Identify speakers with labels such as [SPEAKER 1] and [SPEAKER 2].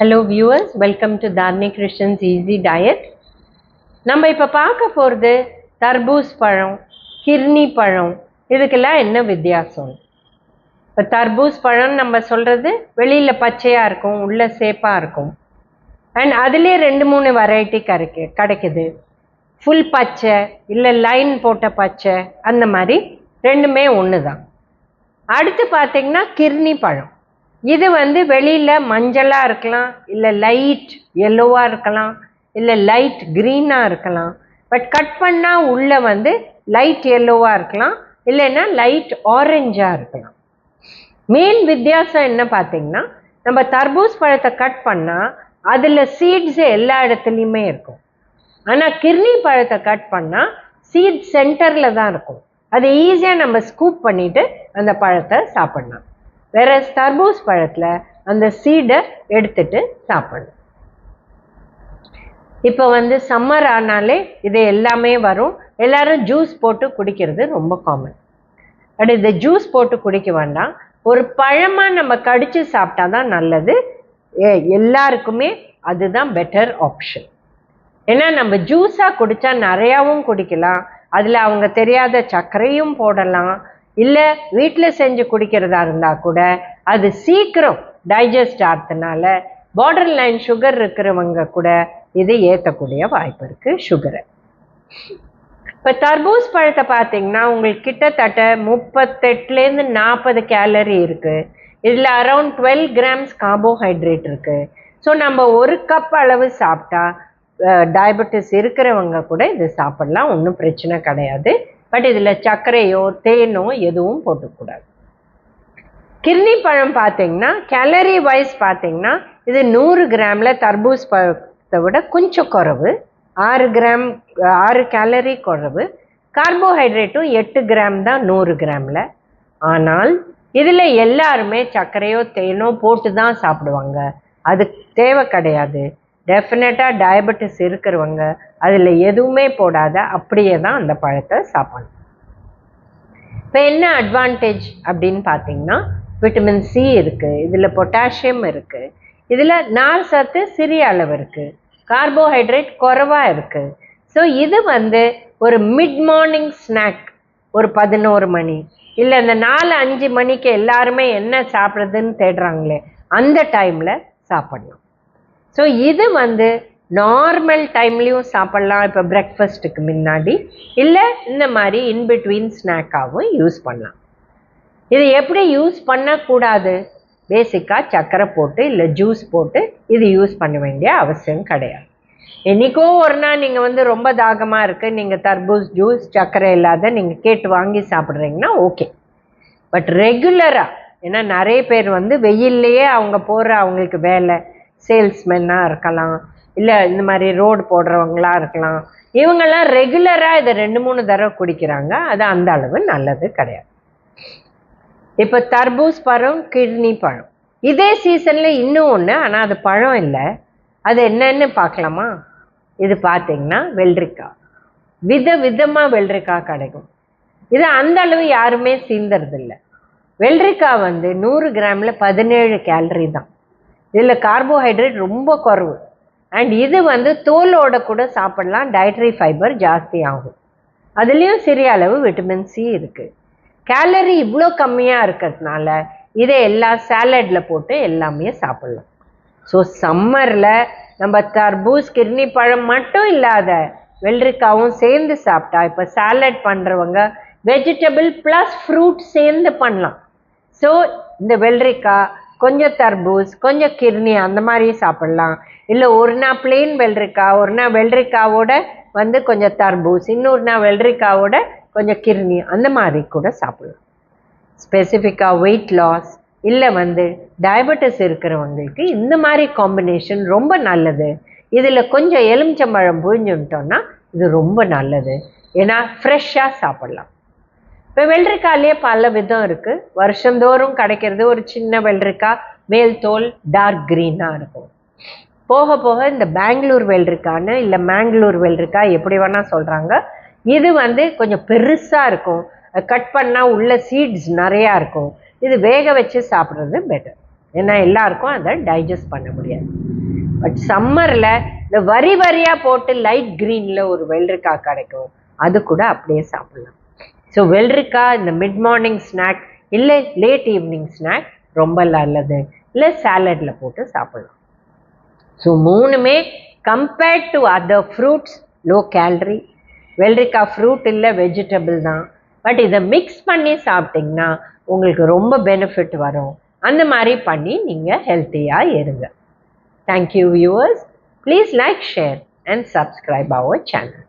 [SPEAKER 1] Hello viewers welcome to Dharni Krishnan's easy diet நம்ம இப்போ பார்க்க போகிறது தர்பூஸ் பழம் கிர்னி பழம். இதுக்கெல்லாம் என்ன வித்தியாசம்? இப்போ தர்பூஸ் பழம் நம்ம சொல்கிறது வெளியில் பச்சையாக இருக்கும் உள்ளே சேப்பாக இருக்கும். அண்ட் அதுலேயே ரெண்டு மூணு வெரைட்டி கிடைக்கு கிடைக்குது. ஃபுல் பச்சை இல்லை லைன் போட்ட பச்சை அந்த மாதிரி ரெண்டுமே ஒன்று தான் அடுத்து பார்த்தீங்கன்னா கிர்னி பழம். இது வந்து வெளியில் மஞ்சளாக இருக்கலாம் இல்லை லைட் எல்லோவாக இருக்கலாம் இல்லை லைட் க்ரீனாக இருக்கலாம். பட் கட் பண்ணால் உள்ளே வந்து லைட் எல்லோவாக இருக்கலாம் இல்லைன்னா லைட் ஆரஞ்சாக இருக்கலாம். மெயின் வித்தியாசம் என்ன பார்த்தீங்கன்னா நம்ம தர்பூஸ் பழத்தை கட் பண்ணால் அதில் சீட்ஸ் எல்லா இடத்துலையுமே இருக்கும். ஆனால் கிர்னி பழத்தை கட் பண்ணால் சீட் சென்டரில் தான் இருக்கும். அது ஈஸியாக நம்ம ஸ்கூப் பண்ணிவிட்டு அந்த பழத்தை சாப்பிட்லாம். வேற தர்பூஸ் பழத்தில் அந்த சீடை எடுத்துட்டு சாப்பிடணும். இப்போ வந்து சம்மர் ஆனாலே இது எல்லாமே வரும். எல்லாரும் ஜூஸ் போட்டு குடிக்கிறது ரொம்ப காமன் பட் இந்த ஜூஸ் போட்டு குடிக்க வேண்டாம். ஒரு பழமாக நம்ம கடித்து சாப்பிட்டா தான் நல்லது. எல்லாருக்குமே அதுதான் பெட்டர் ஆப்ஷன் ஏன்னா நம்ம ஜூஸாக குடித்தா நிறையாவும் குடிக்கலாம். அதில் அவங்க தெரியாத சர்க்கரையும் போடலாம். இல்லை வீட்டில் செஞ்சு குடிக்கிறதா இருந்தால் கூட அது சீக்கிரம் டைஜஸ்ட் ஆகிறதுனால பார்டர் லைன் சுகர் இருக்கிறவங்க கூட இது ஏற்றக்கூடிய வாய்ப்பு இருக்குது சுகரை இப்போ தர்பூஸ் பழத்தை பார்த்தீங்கன்னா உங்களுக்கு கிட்டத்தட்ட முப்பத்தெட்டுலேருந்து நாற்பது கேலரி இருக்குது இதில் அரௌண்ட் டுவெல் கிராம்ஸ் கார்போஹைட்ரேட் இருக்குது ஸோ நம்ம ஒரு கப் அளவு சாப்பிட்டா டயபெட்டிஸ் இருக்கிறவங்க கூட இது சாப்பிட்லாம் ஒன்றும் பிரச்சனை கிடையாது. பட் இதில் சர்க்கரையோ தேனோ எதுவும் போட்டுக்கூடாது. கிர்னி பழம் பார்த்தீங்கன்னா கேலரி வைஸ் பார்த்தீங்கன்னா இது நூறு கிராமில் தர்பூஸ் பழத்தை விட கொஞ்சம் குறவு. ஆறு கிராம் ஆறு கேலரி குறவு. கார்போஹைட்ரேட்டும் எட்டு கிராம் தான் நூறு கிராமில். ஆனால் இதில் எல்லாருமே சர்க்கரையோ தேனோ போட்டு தான் சாப்பிடுவாங்க. அது தேவை கிடையாது. டெஃபினட்டாக டயபெட்டிஸ் இருக்கிறவங்க அதில் எதுவுமே போடாத அப்படியே தான் அந்த பழத்தை சாப்பிடணும். இப்போ என்ன அட்வான்டேஜ் அப்படின்னு பார்த்தீங்கன்னா விட்டமின் சி இருக்குது இதில் பொட்டாசியம் இருக்குது இதில் நார் சத்து சிறிய அளவு இருக்குது கார்போஹைட்ரேட் குறைவாக இருக்குது ஸோ இது வந்து ஒரு மிட் மார்னிங் ஸ்நாக் ஒரு பதினோரு மணி இல்லை இந்த நாலு அஞ்சு மணிக்கு எல்லாருமே என்ன சாப்பிட்றதுன்னு தேடுறாங்களே அந்த டைமில் சாப்பிடலாம் ஸோ இது வந்து நார்மல் டைம்லேயும் சாப்பிட்லாம். இப்போ பிரேக்ஃபாஸ்ட்டுக்கு முன்னாடி. இல்லை இந்த மாதிரி இன்பிட்வீன் ஸ்நாக்காகவும் யூஸ் பண்ணலாம். இது எப்படி யூஸ் பண்ணக்கூடாது? பேசிக்காக சர்க்கரை போட்டு இல்லை ஜூஸ் போட்டு இது யூஸ் பண்ண வேண்டிய அவசியம் கிடையாது. என்றைக்கோ ஒரு நாள் நீங்கள் வந்து ரொம்ப தாகமாக இருக்குது நீங்கள் தர்பூஸ் ஜூஸ் சர்க்கரை இல்லாத நீங்கள் கேட்டு வாங்கி சாப்பிட்றீங்கன்னா ஓகே பட் ரெகுலராக ஏன்னா நிறைய பேர் வந்து வெயில்லையே அவங்க போகிற அவங்களுக்கு வேலை. சேல்ஸ்மென்னாக இருக்கலாம். இல்லை இந்த மாதிரி ரோடு போடுறவங்களா இருக்கலாம். இவங்கெல்லாம் ரெகுலராக இதை ரெண்டு மூணு தடவை குடிக்கிறாங்க. அது அந்த அளவு நல்லது கிடையாது. இப்போ தர்பூஸ் பழம் கிட்னி பழம். இதே சீசனில் இன்னும் ஒன்று ஆனால் அது பழம் இல்லை. அது என்னன்னு பார்க்கலாமா? இது பார்த்தீங்கன்னா வெள்ளரிக்காய். வித விதமாக வெள்ளரிக்காய் கிடைக்கும். இது அந்த அளவு யாருமே சீந்தறதில்ல. வெள்ளரிக்காய் வந்து நூறு கிராமில் பதினேழு கேலரி தான். இதில் கார்போஹைட்ரேட் ரொம்ப குறைவு. அண்ட் இது வந்து தோலோட கூட சாப்பிடலாம். டயட்ரி ஃபைபர் ஜாஸ்தி ஆகும். அதுலேயும் சிறிய அளவு விட்டமின் சி இருக்குது கேலரி இவ்வளோ கம்மியாக இருக்கிறதுனால இதை எல்லா சாலடில் போட்டு எல்லாமே சாப்பிடலாம். ஸோ சம்மரில் நம்ம தர்பூஸ் கிர்னி பழம் மட்டும் இல்லாத வெள்ளரிக்காவும் சேர்ந்து சாப்பிட்டா இப்போ சாலட் பண்ணுறவங்க வெஜிடபிள் ப்ளஸ் ஃப்ரூட் சேர்ந்து பண்ணலாம். ஸோ இந்த வெள்ளரிக்காய் கொஞ்சம் தர்பூஸ் கொஞ்சம் கிர்னி அந்த மாதிரி சாப்பிட்லாம். இல்லை ஒரு நாள் பிளெயின் வெள்ளரிக்காய் ஒரு நாள் வெள்ளரிக்காவோட வந்து கொஞ்சம் தர்பூஸ் இன்னொரு நாள் வெள்ளரிக்காவோட கொஞ்சம் கிர்னி அந்த மாதிரி கூட சாப்பிட்லாம். ஸ்பெசிஃபிக்காக வெயிட் லாஸ் இல்லை வந்து டயபெட்டிஸ் இருக்கிறவங்களுக்கு இந்த மாதிரி காம்பினேஷன் ரொம்ப நல்லது. இதில் கொஞ்சம் எலுமிச்சம்பழம் புழிஞ்சுட்டோம்னா இது ரொம்ப நல்லது. ஏன்னா ஃப்ரெஷ்ஷாக சாப்பிட்லாம். இப்போ வெள்ளரிக்காயிலே பல விதம் இருக்குது வருஷந்தோறும் கிடைக்கிறது ஒரு சின்ன வெள்ளரிக்காய் மேல் தோல் டார்க் க்ரீனாக இருக்கும். போக போக இந்த பெங்களூர் வெள்ளரிக்கான்னு இல்லை மேங்களூர் வெள்ளரிக்காய் எப்படி வேணால் சொல்கிறாங்க இது வந்து கொஞ்சம் பெருசாக இருக்கும். கட் பண்ணால் உள்ள சீட்ஸ் நிறையா இருக்கும். இது வேக வச்சு சாப்பிட்றது பெட்டர் ஏன்னா எல்லாருக்கும் அதை டைஜஸ்ட் பண்ண முடியாது. பட் சம்மரில் இந்த வரி வரியாக போட்டு லைட் க்ரீனில் ஒரு வெள்ளரிக்காய் கிடைக்கும். அது கூட அப்படியே சாப்பிட்லாம். ஸோ வெள்ளரிக்காய் இந்த மிட் மார்னிங் ஸ்நாக் இல்லை லேட் ஈவினிங் ஸ்நாக் ரொம்ப நல்லது. இல்லை சாலடில் போட்டு சாப்பிடலாம். ஸோ மூணுமே compared to other fruits low calorie வெள்ளரிக்காய் ஃப்ரூட் இல்லை வெஜிடபிள் தான். பட் இதை மிக்ஸ் பண்ணி சாப்பிட்டிங்கன்னா உங்களுக்கு ரொம்ப பெனிஃபிட் வரும். அந்த மாதிரி பண்ணி நீங்கள் ஹெல்த்தியாக இருங்க. Thank you viewers please like share and subscribe our channel